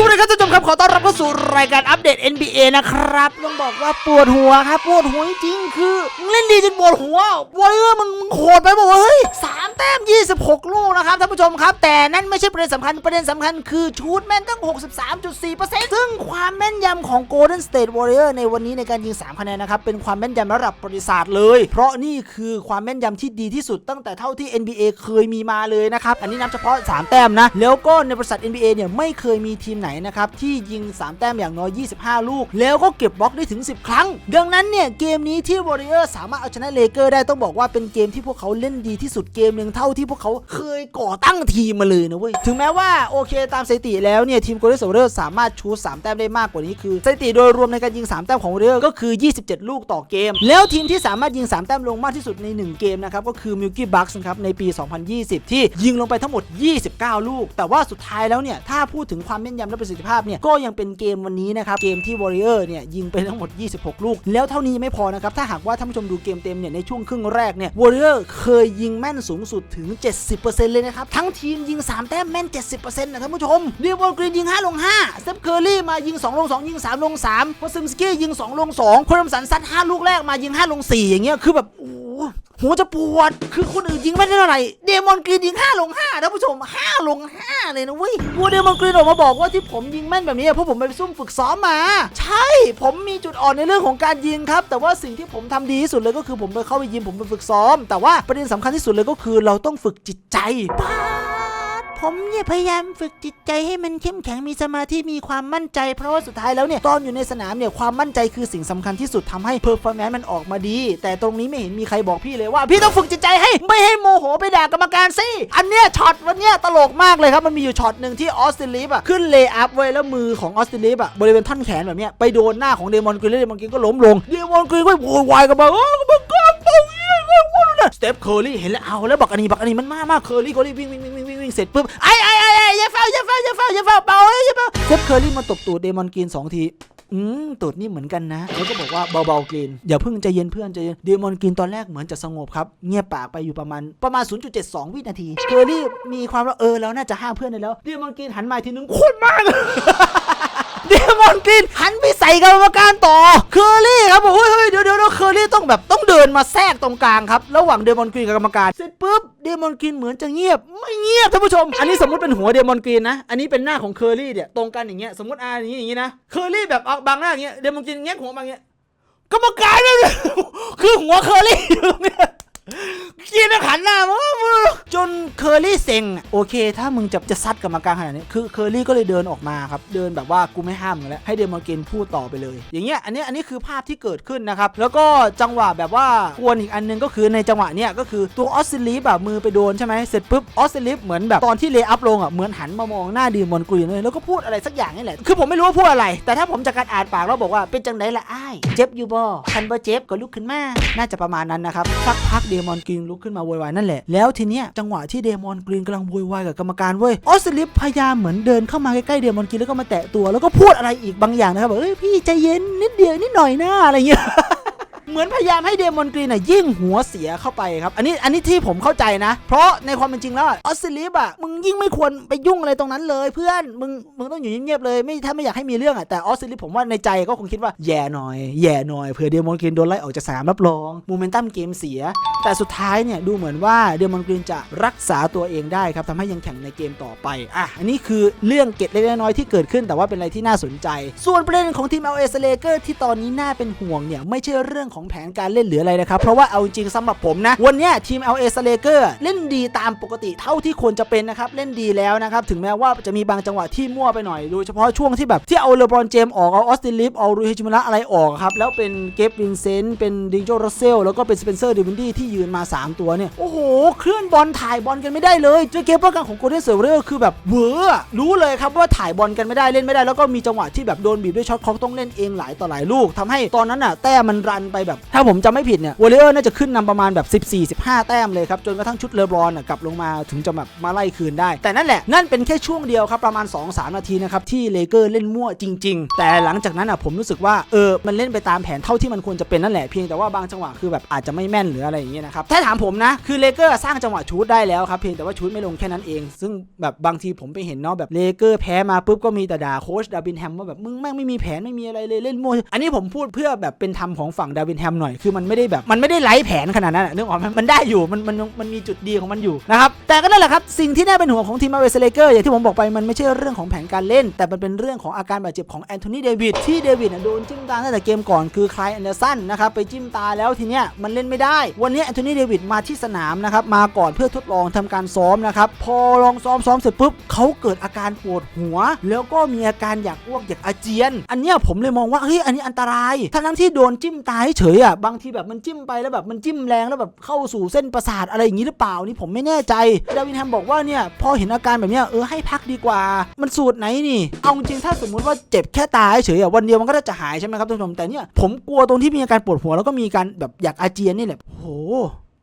สวัสดีครับท่านผู้ชมครับขอต้อนรับเข้าสู่รายการอัปเดต NBA นะครับต้องบอกว่าปวดหัวครับปวดหัวจริงคือเล่นดีจนปวดหัววอลเลอร์มึงมึงโหดไปบอกว่าเฮ้ยสามแต้ม 26 ลูกนะครับท่านผู้ชมครับ แต่นั่นไม่ใช่ประเด็นสำคัญประเด็นสำคัญคือชูดแม่นตั้ง 63.4%ซึ่งความแม่นยำของ Golden State Warrior ในวันนี้ในการยิง 3 คะแนนนะครับ เป็นความแม่นยำระดับประวัติศาสตร์เลย เพราะนี่คือความแม่นยำที่ดีที่สุดตั้งแต่เท่าที่ NBA เคยมีมาเลยนะครับอันนี้นับเฉพาะ 3 แต้มนะแล้วก็ในบริษัท NBA เนี่ยไม่เคยมีทีมไหนนะครับที่ยิง 3 แต้มอย่างน้อย 25 ลูก แล้วก็เก็บบล็อกได้ถึง 10 ครั้ง ดังนั้นเนี่ยเกมนี้ที่ Warrior สามารถเอาชนะเลเกอร์ได้ต้องบอกว่าเป็นเกมที่พวกเขาเล่นดีที่สุดเกมหนึ่งเท่าที่พวกเขาเคยก่อตั้งทีมมาเลยนะเว้ยถึงแม้ว่าโอเคตามสถิติแล้วเนี่ยทีม Golden State Warriors สามารถชู3แต้มได้มากกว่านี้คือสถิติโดยรวมในการยิง 3 แต้มของ Warrior ก็คือ 27 ลูกต่อเกม แล้วทีมที่สามารถยิง 3 แต้มลงมากที่สุดใน 1 เกมนะครับก็คือ Milwaukee Bucks นะครับในปี 2020 ที่ยิงลงไปทั้งหมด 29 ลูก แต่ว่าสุดท้ายแล้วเนี่ยถ้าพูดถึงความแม่นยำและประสิทธิภาพเนี่ยก็ยังเป็นเกมวันนี้นะครับเกมที่ Warrior เนี่ยยิงไปทั้งหมด 26 ลูก แล้วเท่านี้ไม่พอนะครับถ้าหากว่าท่านผู้ชมดูเกมเต็มเนี่ยในช่วงครึ่งแรกเนี่ย Warrior เคยยิงแม่นสูงสุดถึง 70%เลยนะครับ ทั้งทีมยิง 3 แต้มแม่น 70%นะท่านผู้ชมเดียบอลกรีนยิง 5 ลง 5 เซฟเคอร์รี่มายิง 2 ลง 2 ยิง 3 ลง3โคซิมสกี้ยิง 2 ลง 2 โคลัมสันซัด 5 ลูกแรกมายิง 5 ลง 4 อย่างเงี้ยคือแบบโอ้โหหัวจะปวด คือคนอื่นยิงไม่ได้เท่าไหร่ เดมอนกรีนยิง5ลง5ท่านผู้ชม 5 ลง 5 เลยนะเว้ยวัวเดมอนกรีนออกมาบอกว่าที่ผมยิงแม่นแบบนี้เพราะผมไปซุ่มฝึกซ้อมมา ใช่ ผมมีจุดอ่อนในเรื่องของการยิงครับ แต่ว่าสิ่งที่ผมทำดีที่สุดเลยก็คือผมไปเข้าไปยิงผมไปฝึกซ้อม แต่ว่าประเด็นสำคัญที่สุดเลยก็คือเราต้องฝึกจิตใจป๊า ผมเนี่ยพยายามฝึกจิตใจให้มันเข้มแข็งมีสมาธิมีความมั่นใจ เพราะว่าสุดท้ายแล้วเนี่ยตอนอยู่ในสนามเนี่ยความมั่นใจคือสิ่งสำคัญที่สุดทำให้เพอร์ฟอร์แมนซ์มันออกมาดี แต่ตรงนี้ไม่เห็นมีใครบอกพี่เลยว่า พี่ต้องฝึกจิตใจให้ไม่ให้โมโหไปด่ากรรมการสิอันเนี้ยช็อตวันเนี้ยตลกมากเลยครับมันมีอยู่ช็อตหนึ่งที่ออสตินลิฟอะขึ้นเลย์อัพไว้แล้วมือของออสตินลิฟอะบริเวณท่อนแขนแบบเนี้ยไปโดนหน้าของเดมอนกรีนแล้วเดมอนกรีนก็ล้มลงเดมอนกรีนก็โวยวายกันมาโอ้กรรมการเป่าเยี่ยงสเตปเคอร์รี่เห็นแล้วเอาแล้วบักอันนี้บักอันนี้มันมากมากเคอร์รี่เคอร์รี่วิ่งวิ่งวิ่งวิ่ง วิ่งเสร็จปุ๊บไอ้ไอ้ไอ้ไอ้ย่าเฝ้าอย่าเฝ้าอย่าเฝ้าอย่าเฝ้าเบาเอ้ยย่าเฝ้าเตปเคอร์รี่มาตบตูดเดมอนกรีนสองทีอืมตูดนี่เหมือนกันนะ แล้วก็บอกว่าเบาๆกรีนอย่าเพิ่งใจเย็นเพื่อนใจเย็นเดมอนกรีนตอนแรกเหมือนจะสงบครับ เงียบปากไปอยู่ประมาณประมาณ 0.72 วินาทีเคอรี่มีความว่าเออแล้วน่าจะห้ามเพื่อนได้แล้วเดมอนกรีนหันมาอีกทีนึงโคตรมาก เดมอนกรีนหันไปใส่กรรมการต่อเคอรี่ครับบอกเฮ้ยเดี๋ยวเดี๋ยวเดี๋ยวเคอรี่ต้องแบบต้องเดินมาแทรกตรงกลางครับระหว่างเดมอนกรีนกับกรรมการเสร็จปุ๊บเดมอนกรีนเหมือนจะเงียบ ไม่เงียบท่านผู้ชม อันนี้สมมติเป็นหัวเดมอนกรีนนะ อันนี้เป็นหน้าของเคอรี่เนี่ยตรงกันอย่างเงี้ยสมมติอาอย่างงี้อย่างงี้นะเคอรี่แบบเอาบางหน้าอย่างเงี้ยเดมอนกรีนแงกหัวบางเงี้ยกรรมการเนี่ยคือหัวเคอรี่อยู่เนี่ยกินขันหน้ามา นเคอรี่เซ็งโอเค ถ้ามึงจะจะซัดกรรมการขนาดนี้คือเคอรี่ก็เลยเดินออกมาครับเดินแบบว่ากูไม่ห้ามมึงแล้วให้เดมอนเกนพูดต่อไปเลย อย่างเงี้ยอันนี้อันนี้คือภาพที่เกิดขึ้นนะครับแล้วก็จังหวะแบบว่าควรอีกอันหนึงก็คือในจังหวะเนี้ยก็คือตัวออสซิลิฟแบบมือไปโดนใช่ไหมเสร็จปุ๊บออสซิลิฟเหมือนแบบตอนที่เลอัพลงอะเหมือนหันมามองหน้าเดีมอนกรีนเลยแล้วก็พูดอะไรสักอย่างนี่แหละคือผมไม่รู้ว่าพูดอะไร แต่ถ้าผมจากการอ่านปากแล้วบอกว่าเป็นจังไดละอ้ายเจ็บอยู่บ่คันบ่เจ็บก็ลุกขึ้นมาน่าจะประมาณนั้นนะครับสักพักเดมอนกรีนลุกขึ้นมาโวยวายนั่นแหละแล้วทีเนี้ยจังหวะที่เดมอนกรีนกำลังโวยวายกับกรรมการเว้ยออสลิปพยายามเหมือนเดินเข้ามาใกล้ๆเดมอนกรีนแล้วก็มาแตะตัว แล้วก็พูดอะไรอีกบางอย่างนะครับบอกเอ้ยพี่ใจเย็นนิดเดียวนิดหน่อยนะอะไรเงี้ย เหมือนพยายามให้เดมอนกรีนน่ะยิ่งหัวเสียเข้าไปครับ อันนี้อันนี้ที่ผมเข้าใจนะ เพราะในความเป็นจริงแล้วออสซิลิฟอะมึงยิ่งไม่ควรไปยุ่งอะไรตรงนั้นเลย เพื่อนมึงมึงต้องอยู่เงียบๆเลยไม่ถ้าไม่อยากให้มีเรื่องอะแต่ออสซิลิฟผมว่าในใจก็คงคิดว่าแย่หน่อยแย่หน่อยเผื่อเดมอนกรีนโดนไล่ออกจากสนามรับรองโมเมนตัมเกมเสีย แต่สุดท้ายเนี่ยดูเหมือนว่าเดมอนกรีนจะรักษาตัวเองได้ครับทำให้ยังแข่งในเกมต่อไปอะอันนี้คือเรื่องเกร็ดเล็กๆน้อยๆที่เกิดขึ้นแต่ว่าเป็นอะไรที่น่าสนใจ ส่วนประเด็นของทีม LA Lakers ที่ตอนนี้น่าเป็นห่วงเนี่ยไม่ใช่เรื่องของของแผนการเล่นหรืออะไรนะครับ เพราะว่าเอาจริงๆสำหรับผมนะ วันนี้ทีม LA Lakers เล่นดีตามปกติเท่าที่ควรจะเป็นนะครับ เล่นดีแล้วนะครับ ถึงแม้ว่าจะมีบางจังหวะที่มั่วไปหน่อย โดยเฉพาะช่วงที่แบบที่เอาเลบรอนเจมออกเอาออสตินลิฟเอารูฮิจิมุระอะไรออกครับ แล้วเป็นเกฟวินเซนต์เป็นดิงโจรัสเซลแล้วก็เป็นสเปนเซอร์ดิวินดี้ที่ยืนมา 3 ตัวเนี่ยโอ้โหเคลื่อนบอลถ่ายบอลกันไม่ได้เลยเจอเกมป้องกันของโกลเด้นเซอร์เวอร์คือแบบเวอร์รู้เลยครับว่าถ่ายบอลกันไม่ได้เล่นไม่ได้ แล้วก็มีจังหวะที่แบบโดนบีบด้วยช็อตคล็อกต้องเล่นเองหลายต่อหลายลูกทำให้ตอนนั้นน่ะแต้มันรันไปแบบ ถ้าผมจำไม่ผิดเนี่ยวอลเลอร์น่าจะขึ้นนำประมาณแบบ 14 15 แต้มเลยครับ จนกระทั่งชุดเลบรอนกลับลงมาถึงจะแบบมาไล่คืนได้ แต่นั่นแหละนั่นเป็นแค่ช่วงเดียวครับ ประมาณ 2-3 นาทีนะครับ ที่เลเกอร์เล่นมั่วจริง ๆ แต่หลังจากนั้นอะผมรู้สึกว่าเออมันเล่นไปตามแผนเท่าที่มันควรจะเป็นนั่นแหละเพียงแต่ว่าบางจังหวะคือแบบอาจจะไม่แม่นหรืออะไรอย่างเงี้ยนะครับถ้าถามผมนะคือเลเกอร์สร้างจังหวะชูดได้แล้วครับเพียงแต่ว่าชูดไม่ลงแค่นั้นเอง ซึ่งแบบบางทีผมไปเห็นเนาะแบบเลเกอร์แพ้มาปุ๊บก็มีแต่ด่าโค้ชดาวินแฮมว่าแบบมึงแม่งไม่มีแผนไม่มีอะไรเลยเล่นมั่วอันนี้ผมพูดเพื่อแบบเป็นธรรมของฝั่งดาวินแฮมหน่อยคือมันไม่ได้แบบมันไม่ได้ไร้แผนขนาดนั้นอะนึกออกไหมมันได้อยู่มันมันมันมีจุดดีของมันอยู่นะครับแต่ก็นั่นแหละครับสิ่งที่น่าเป็นห่วงของทีมมาเวสเลเกอร์อย่างที่ผมบอกไปมันไม่ใช่เรื่องของแผนการเล่น แต่มันเป็นเรื่องของอาการบาดเจ็บของแอนโทนีเดวิดที่เดวิดโดนจิ้มตาตั้งแต่เกมก่อนคือคลายแอนเดอร์สันนะครับไปจิ้มตาแล้วทีเนี้ยมันเล่นไม่ได้ วันนี้แอนโทนีเดวิดมาที่สนามนะครับมาก่อนเพื่อทดลองทำการซ้อมนะครับพอลองซ้อมซ้อมเสร็จปุ๊บเขาเกิดอาการปวดหัว แล้วก็มีอาการอยากอ้วกอยากอาเจียน อันเนี้ยผมเลยมองว่าเฮ้ยอันนี้อันตรายทั้งที่โดนจิ้มตาเฉยๆอะบางทีแบบมันจิ้มไปแล้วแบบมันจิ้มแรงแล้วแบบเข้าสู่เส้นประสาทอะไรอย่างนี้หรือเปล่านี่ผมไม่แน่ใจดาวินแฮมบอกว่าเนี่ยพอเห็นอาการแบบเนี้ยเออให้พักดีกว่า มันสูตรไหนนี่ เอาจริงถ้าสมมุติว่าเจ็บแค่ตาเฉยๆอะวันเดียวมันก็จะหายใช่ไหมครับท่านผู้ชมแต่เนี่ยผมกลัวตรงที่มีอาการปวดหัวแล้วก็มีการแบบอยากอาเจียนนี่แหละโห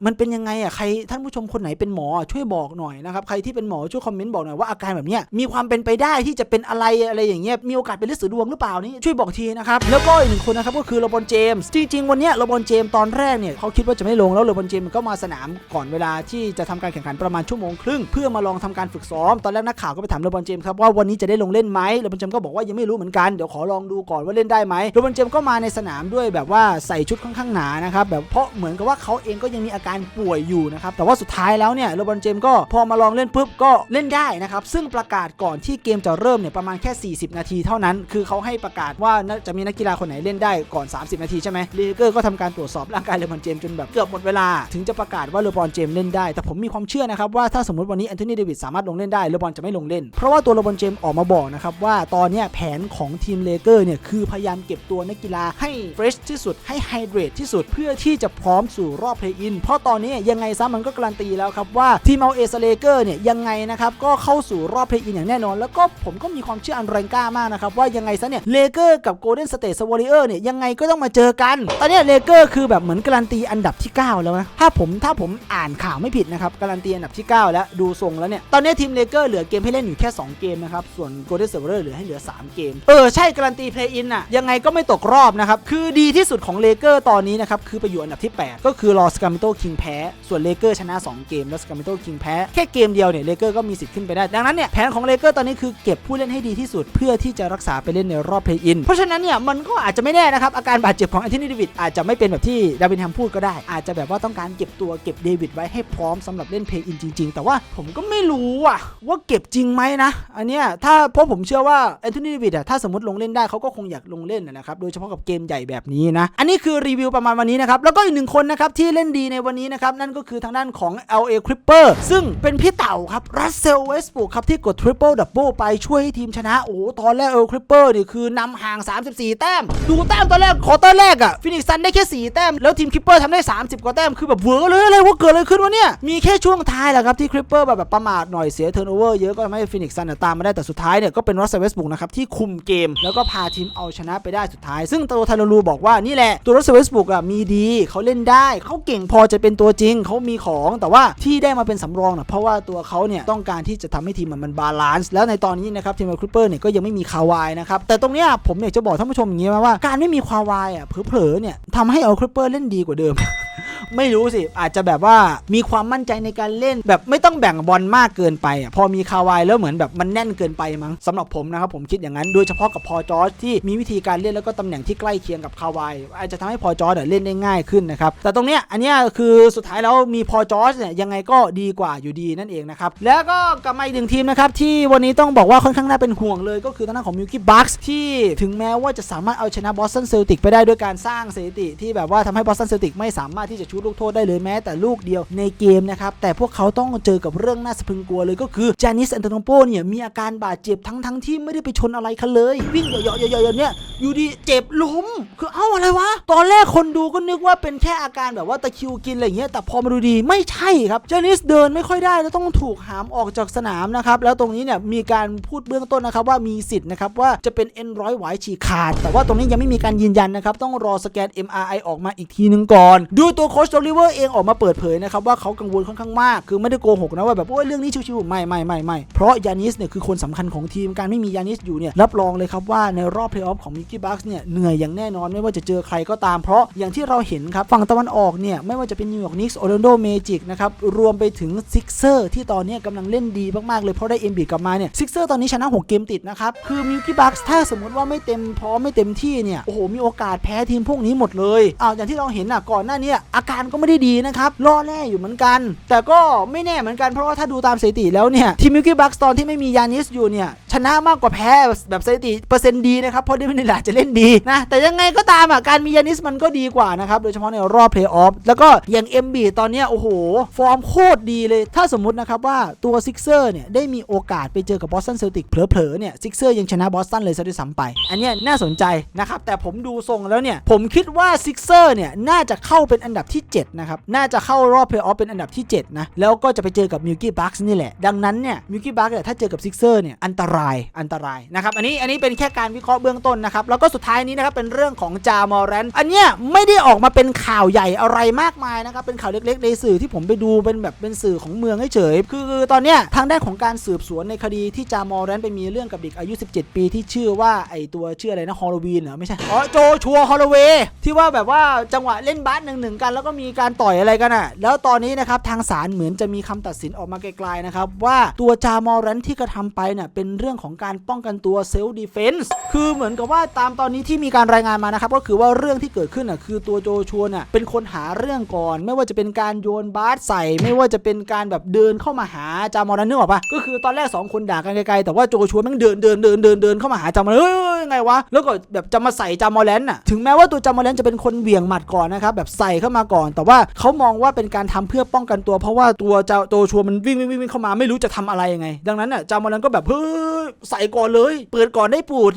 มันเป็นยังไงอะใครท่านผู้ชมคนไหนเป็นหมอช่วยบอกหน่อยนะครับใครที่เป็นหมอช่วยคอมเมนต์บอกหน่อยว่าอาการแบบนี้มีความเป็นไปได้ที่จะเป็นอะไรอะไรอย่างเงี้ยมีโอกาสเป็นฤทธิ์สือดวงหรือเปล่านี่ช่วยบอกทีนะครับแล้วก็อีกหนึ่งคนนะครับก็คือโรบอนเจมส์จริงๆวันเนี้ยโรบอนเจมส์ตอนแรกเนี่ยเขาคิดว่าจะไม่ลงแล้วโรบอนเจมส์ก็มาสนามก่อนเวลาที่จะทำการแข่งขันประมาณชั่วโมงครึ่งเพื่อมาลองทำการฝึกซ้อมตอนแรกนักข่าวก็ไปถามโรบอนเจมส์ครับว่าวันนี้จะได้ลงเล่นไหมโรบอนเจมส์ก็บอกว่ายังไม่รู้เหมือนกันเดี๋ยวขอลองดูก่อนว่าเล่นได้ไหมโรบอนเจมส์ก็มาในสนามด้วยแบบว่าใส่ชุดค่อนข้างหนานะครับแบบเพราะเหมือนกับว่าเขาเองก็ยังมีอาการป่วยอยู่นะครับแต่ว่าสุดท้ายแล้วเนี่ยโรบอนเจมก็พอมาลองเล่นปุ๊บก็เล่นได้นะครับซึ่งประกาศก่อนที่เกมจะเริ่มเนี่ยประมาณแค่ 40 นาทีเท่านั้น คือเขาให้ประกาศว่าจะมีนักกีฬาคนไหนเล่นได้ก่อน 30 นาทีใช่ไหมเลเกอร์ก็ทำการตรวจสอบร่างกายเลบอนเจมจนแบบเกือบหมดเวลา ถึงจะประกาศว่าเลบอนเจมเล่นได้ แต่ผมมีความเชื่อนะครับว่าถ้าสมมติวันนี้แอนโทนีเดวิดสามารถลงเล่นได้เลบอนจะไม่ลงเล่น เพราะว่าตัวเลบอนเจมออกมาบอกนะครับว่าตอนนี้แผนของทีมเลเกอร์เนี่ยคือพยายามเก็บตัวนักกีฬาให้เฟรชที่สุดให้ไฮเดรตที่สุดเพื่อที่จะพร้อมสู่รอบเพลย์อินเพราะตอนนี้ยังไงซะมันก็การันตีแล้วครับว่าทีมเอาเอสเลเกอร์เนี่ยยังไงนะครับก็เข้าสู่รอบเพลย์อินอย่างแน่นอน แล้วก็ผมก็มีความเชื่ออันแรงกล้ามากนะครับว่ายังไงซะเนี่ยเลเกอร์กับโกลเด้นสเตทสวอริเออร์เนี่ยยังไงก็ต้องมาเจอกัน ตอนนี้เลเกอร์คือแบบเหมือนการันตีอันดับที่ 9 แล้วนะถ้าผมถ้าผมอ่านข่าวไม่ผิดนะครับการันตีอันดับที่ 9 แล้วดูทรงแล้วเนี่ยตอนนี้ทีมเลเกอร์เหลือเกมให้เล่นอยู่แค่ 2 เกมนะครับส่วนโกลเด้นสวอริเออร์เหลือให้เหลือ 3 เกม เออใช่การันตีเพลย์อินอะยังไงก็ไม่ตกรอบนะครับคือดีที่สุดของเลเกอร์ตอนนี้นะครับคือไปอยู่อันดับที่ 8 ก็คือรอสกามิโตคงแพ้ ส่วนเลเกอร์ชนะ 2 เกม แล้วสกามิโตคิงแพ้แค่เกมเดียวเนี่ยเลเกอร์ก็มีสิทธิ์ขึ้นไปได้ ดังนั้นเนี่ยแผนของเลเกอร์ตอนนี้คือเก็บผู้เล่นให้ดีที่สุด เพื่อที่จะรักษาไปเล่นในรอบเพลย์อินเพราะฉะนั้นเนี่ยมันก็อาจจะไม่แน่นะครับอาการบาดเจ็บของแอนโทนีเดวิดอาจจะไม่เป็นแบบที่ดาวินแฮมพูดก็ได้ อาจจะแบบว่าต้องการเก็บตัวเก็บเดวิดไว้ให้พร้อมสำหรับเล่นเพลย์อินจริง ๆ แต่ว่าผมก็ไม่รู้อะว่าเก็บจริงไหมนะอันเนี้ยถ้าเพราะผมเชื่อว่าแอนโทนีเดวิดอะถ้าสมมติลงเล่นได้เขาก็คงอยากลงเล่นนะครับโดยเฉพาะกับเกมใหญ่แบบนี้นะอันนี้คือรีวิวประมาณวันนี้นะครับแล้วก็อีกหนึ่งคนนะครับที่เล่นดีในวันนี้นะครับ นั่นก็คือทางด้านของ LA Clipper ซึ่งเป็นพี่เต่าครับรัสเซลเวสบุกครับที่กดทริปเปิลดับเบิลไปช่วยให้ทีมชนะ โอ้ตอนแรกเอลคลิปเปอร์นี่คือนำห่าง 34 แต้ม ดูแต้มตอนแรกขอตอนแรกอะฟินิกซันได้แค่ 4 แต้ม แล้วทีมคลิปเปอร์ทำได้ 30 กว่าแต้ม คือแบบเวอร์เลยอะไรว่าเกิดอะไรขึ้นวะเนี่ย มีแค่ช่วงท้ายแหละครับที่คลิปเปอร์แบบแบบประมาทหน่อยเสียเทิร์นโอเวอร์เยอะก็ทำให้ฟินิกซันตามมาได้แต่สุดท้ายเนี่ยก็เป็นรัสเซลเวสบุกนะครับที่คุมเกม แล้วก็พาทีมเอาชนะไปได้สุดท้าย ซึ่งตัวทารูบอกว่านี่แหละตัวรัสเซลเวสบุกอะมีดีเขาเล่นได้เขาเก่งพอจะเป็นตัวจริงเขามีของแต่ว่าที่ได้มาเป็นสำรองนะเพราะว่าตัวเขาเนี่ยต้องการที่จะทำให้ทีมมันมันบาลานซ์แล้วในตอนนี้นะครับทีมคริปเปอร์เนี่ยก็ยังไม่มีคาวายนะครับแต่ตรงเนี้ยผมอยากจะบอกท่านผู้ชมอย่างนี้มาว่าการไม่มีคาวายอะเผลอๆเนี่ยทำให้เอาคริปเปอร์เล่นดีกว่าเดิม ไม่รู้สิ อาจจะแบบว่ามีความมั่นใจในการเล่น แบบไม่ต้องแบ่งบอลมากเกินไปอะพอมีคาวายแล้วเหมือนแบบมันแน่นเกินไปมั้งสำหรับผมนะครับผมคิดอย่างนั้นโดยเฉพาะกับพอจอร์จที่มีวิธีการเล่นแล้วก็ตำแหน่งที่ใกล้เคียงกับคาวายอาจจะทำให้พอจอร์จเล่นได้ง่ายขึ้นนะครับแต่ตรงเนี้ยอันเนี้ยคือสุดท้ายแล้วมีพอจอร์จเนี่ยยังไงก็ดีกว่าอยู่ดีนั่นเองนะครับแล้วก็กลับมาอีกหนึ่งทีมนะครับที่วันนี้ต้องบอกว่าค่อนข้างน่าเป็นห่วงเลย ก็คือทางด้านของมิลกี้บัคส์ที่ถึงแม้ว่าจะสามารถเอาชนะบอสตันเซลติกไปได้ด้วยการสร้างสถิติที่แบบว่าทำให้บอสตันเซลติกไม่สามารถที่จะชูดลูกโทษได้เลยแม้แต่ลูกเดียวในเกมนะครับ แต่พวกเขาต้องเจอกับเรื่องน่าสะพรึงกลัวเลยก็คือจานิสอันโตนโปเนี่ยมีอาการบาดเจ็บทั้งทั้งที่ไม่ได้ไปชนอะไรคันเลย วิ่งเหยาะๆๆเนี่ยอยู่ดีเจ็บล้มคือเอ้าอะไรวะ ตอนแรกคนดูก็นึกว่าเป็นแค่อาการแบบว่าตะคิวกินอะไรอย่างเงี้ยแต่พอมาดูดีไม่ใช่ครับจานิสเดินไม่ค่อยได้แล้วต้องถูกหามออกจากสนามนะครับแล้วตรงนี้เนี่ยมีการพูดเบื้องต้นนะครับว่ามีสิทธิ์นะครับว่าจะเป็นเอ็นร้อยหวายฉีกขาด แต่ว่าตรงนี้ยังไม่มีการยืนยันนะครับต้องรอสแกน MRI ออกมาอีกทีนึงก่อน ดูตัวโค้ชโอลิเวอร์เองออกมาเปิดเผยนะครับว่าเขากังวลค่อนข้างมาก คือไม่ได้โกหกนะว่าแบบโอ้ยเรื่องนี้ชิวๆไม่ไม่ไม่ไม่เพราะยานิสเนี่ยคือคนสำคัญของทีมการไม่มียานิสอยู่เนี่ยรับรองเลยครับว่าในรอบเพลย์ออฟของมิกกี้บัคส์เนี่ยเหนื่อยอย่างแน่นอนไม่ว่าจะเจอใครก็ตามเพราะอย่างที่เราเห็นครับฝั่งตะวันออกเนี่ยไม่ว่าจะเป็นนิวยอร์กนิกส์โอร์แลนโดเมจิกนะครับรวมไปถึงซิกเซอร์ที่ตอนนี้ยกำลังเล่นดีมากๆเลยเพราะได้เอ็มบีกลับมาเนี่ยซิกเซอร์ตอนนี้ชนะหกเกมติดนะครับคือมิกกี้บัคส์ถ้าสมมติว่าไม่เต็มพร้อมไม่เต็มที่เนี่ยโอ้โหมีโอกาสแพ้ทีมพวกนี้หมดเลยอ้าวอย่างที่เราเห็นอะก่อนหน้านี้อาการก็ไม่ได้ดีนะครับล่อแร่อยู่เหมือนกัน แต่ก็ไม่แน่เหมือนกันเพราะว่าถ้าดูตามสถิติแล้วเนี่ยทีมมิกกี้บัคสตอนที่ไม่มียานิสอยู่เนี่ยชนะมากกว่าแพ้แบบสถิติเปอร์เซ็นต์ดีนะครับเพราะเดวิดนิลาจะเล่นดีนะแต่ยังไงก็ตามอะการมียานิสมันก็ดีกว่านะครับโดยเฉพาะในรอบเพลย์ออฟแล้วก็อย่างเอ็มบีตอนเนี้ยโอ้โห ฟอร์มโคตรดีเลย ถ้าสมมตินะครับว่าตัวซิกเซอร์เนี่ยได้มีโอกาสไปเจอกับบอสตันเซลติกเผลอๆเนี่ยซิกเซอร์ยังชนะบอสตันเลยซะด้วยซ้ำไป อันเนี้ยน่าสนใจนะครับแต่ผมดูทรงแล้วเนี่ยผมคิดว่าซิกเซอร์เนี่ยน่าจะเข้าเป็นอันดับที่7 นะครับ น่าจะเข้ารอบเพลย์ออฟเป็นอันดับที่ 7 นะ แล้วก็จะไปเจอกับมิ l กี้บัคส์นี่แหละ ดังนั้นเนี่ยมิ l กี้บัคส์เนี่ยถ้าเจอกับซิกเซอร์เนี่ยอันตรายอันตรายนะครับอันนี้อันนี้เป็นแค่การวิเคราะห์เบื้องต้นนะครับแล้วก็สุดท้ายนี้นะครับเป็นเรื่องของจามอร์แรนอันเนี้ยไม่ได้ออกมาเป็นข่าวใหญ่อะไรมากมายนะครับเป็นข่าวเล็กๆ ในสื่อที่ผมไปดูเป็นแบบเป็นสื่อของเมืองเฉยๆคือตอนเนี้ยทางด้านของการสืบสวนในคดีที่จามอร์แรนไปมีเรื่องกับเด็กอายุ 17 ปีที่ชื่อว่าไอตัวชื่ออะไรนะฮอลลวีนเหรอไม่ใช่อ๋อโจชัวฮอลลเวย์ที่ว่าแบบว่าจังหวะเล่นบาสหนึ่งหนึ่งกันแล้วก็มีการต่อยอะไรกันอะ แล้วตอนนี้นะครับทางศาลเหมือนจะมีคำตัดสินออกมาไกลๆนะครับว่าตัวจามอร์แรนที่กระทำไปเนี่ยเป็นเรื่องของการป้องกันตัวเซลฟ์ดีเฟนส์คือเหมือนกับว่าตามตอนนี้ที่มีการรายงานมานะครับก็คือว่าเรื่องที่เกิดขึ้นอะคือตัวโจชัวเนี่ยเป็นคนหาเรื่องก่อน ไม่ว่าจะเป็นการโยนบาสใส่ ไม่ว่าจะเป็นการแบบเดินเข้ามาหาจามอร์แรนนึกออกปะก็คือตอนแรกสองคนด่ากันไกลๆแต่ว่าโจชัวแม่งเดินเดินเดินเดินเดินเข้ามาหาจามอร์แรนเฮ้ยยังไงวะแล้วก็แบบจะมาใส่จามอร์แรนน่ะถึงแม้ว่าตัวจามอร์แรนจะเป็นคนเหวี่ยงหมัดก่อนนะครับแบบใส่เข้ามาก่อนแต่ว่าเขามองว่าเป็นการทำเพื่อป้องกันตัว เพราะว่าตัวเจ้าโจชัวมันวิ่งวิ่งวิ่งเข้ามาไม่รู้จะทำอะไรยังไง ดังนั้นน่ะจามอร์แรนก็แบบเฮ้ยใส่ก่อนเลย เปิดก่อนได้ปูด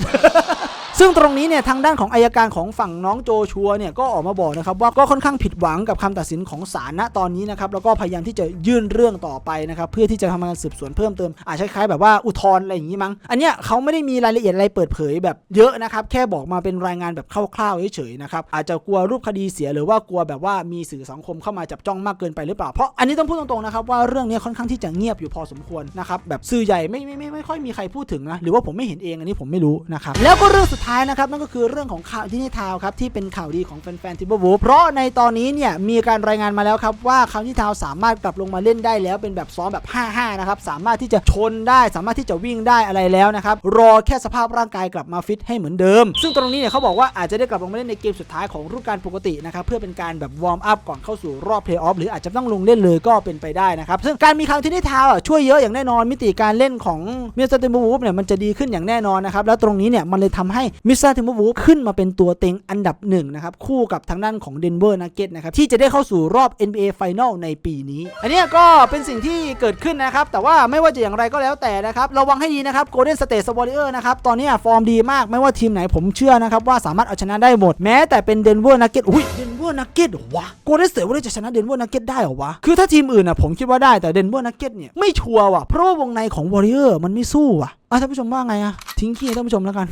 ซึ่งตรงนี้เนี่ยทางด้านของอายการของฝั่งน้องโจชัวเนี่ยก็ออกมาบอกนะครับว่าก็ค่อนข้างผิดหวังกับคำตัดสินของศาลณตอนนี้นะครับแล้วก็พยายามที่จะยื่นเรื่องต่อไปนะครับเพื่อที่จะทำการสืบสวนเพิ่มเติมอาจจะคล้ายๆแบบว่าอุทธรณ์อะไรอย่างนี้มั้งอันเนี้ยเขาไม่ได้มีรายละเอียดอะไรเปิดเผยแบบเยอะนะครับแค่บอกมาเป็นรายงานแบบคร่าวๆเฉยๆนะครับอาจจะกลัวรูปคดีเสียหรือว่ากลัวแบบว่ามีสื่อสังคมเข้ามาจับจ้องมากเกินไปหรือเปล่าเพราะอันนี้ต้องพูดตรงๆนะครับว่าเรื่องนี้ค่อนข้างที่จะเงียบอยู่พอสมควรนะครับแบบสื่อใหญ่ไม่ไม่ไม่ไม่ค่อยมีใครพูดถึงนะหรือว่าผมไม่เห็นเองอันนี้ผมไม่รู้นะครับแล้วก็เรื่องสุดท้าย้ายนะครับนั่นก็คือเรื่องของข่าวที่นิทาวครับที่เป็นข่าวดีของแฟนๆทิบเบอร์วูเพราะในตอนนี้เนี่ยมีการรายงานมาแล้วครับว่าคาวที่ทาวสามารถกลับลงมาเล่นได้แล้วเป็นแบบซ้อมแบบ 5-5 นะครับสามารถที่จะชนได้ สามารถที่จะวิ่งได้อะไรแล้วนะครับรอแค่สภาพร่างกายกลับมาฟิตให้เหมือนเดิม ซึ่งตรงนี้เนี่ยเขาบอกว่าอาจจะได้กลับลงมาเล่นในเกมสุดท้ายของฤดูกาลปกตินะครับเพื่อเป็นการแบบวอร์มอัพก่อนเข้าสู่รอบเพลย์ออฟหรืออาจจะต้องลงเล่นเลยก็เป็นไปได้นะครับซึ่งการมีคาวที่นิทาวช่วยเยอะอย่างแน่นอนมิติการเล่นของมิสเตอร์ติมบูฟเนี่ยมันจะดีขึ้นอย่างแน่นอนนะครับแล้วตรงนี้เนี่ยมันเลยทำให้มิสเตอร์ติมเบอร์วูฟขึ้นมาเป็นตัวเต็งอันดับหนึ่งนะครับคู่กับทางด้านของเดนเวอร์นักเก็ตนะครับที่จะได้เข้าสู่รอบ NBA Final ในปีนี้ อันนี้ก็เป็นสิ่งที่เกิดขึ้นนะครับ แต่ว่าไม่ว่าจะอย่างไรก็แล้วแต่นะครับระวังให้ดีนะครับ Golden State Warriors นะครับตอนนี้ฟอร์มดีมากไม่ว่าทีมไหนผมเชื่อนะครับว่าสามารถเอาชนะได้หมดแม้แต่เป็นเดนเวอร์นักเก็ตอุ้ยเดนเวอร์นักเก็ตวะ Golden State Warriors จะชนะเดนเวอร์นักเก็ตได้หรอวะคือถ้าทีมอื่นอะผมคิดว่าได้แต่เดนเวอร์นักเก็ตเนี่ยไม่ชัวร์ว่ะเพราะว่าวงในของ Warrior มันไม่สู้ว่ะ อะท่านผู้ชมว่าไงอะทิ้งขี้ให้ท่านผู้ชมแล้วกัน